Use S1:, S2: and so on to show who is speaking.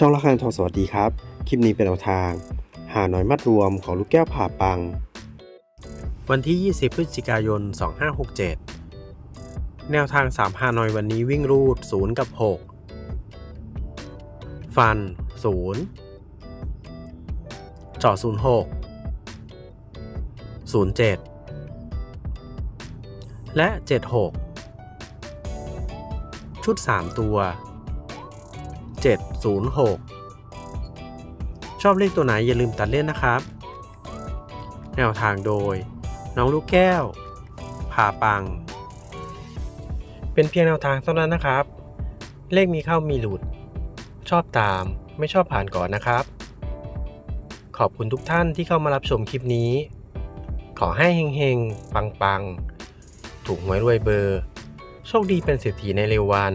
S1: ช่องละครทองสวัสดีครับ คลิปนี้เป็นแนวทาง หาหน้อยมัดรวมของลูกแก้วผ่าปัง วันที่ 20 พฤศจิกายน 2567 แนวทาง 3 หาหน้อยวันนี้วิ่งรูด 0 กับ 6 ฟัน 0จาะ06 07 และ 76 ชุด 3 ตัว 706 ชอบเลขตัวไหนอย่าลืมตัดเล่นนะครับ แนวทางโดย น้องลูกแก้วผ่าปัง เป็นเพียงแนวทางเท่านั้นนะครับ เลขมีเข้ามีหลุด ชอบตามไม่ชอบผ่านก่อนนะครับ ขอบคุณทุกท่านที่เข้ามารับชมคลิปนี้ ขอให้เฮงๆ ปังๆ ถูกหวยรวยเบอร์ โชคดีเป็นเศรษฐีในเร็ววัน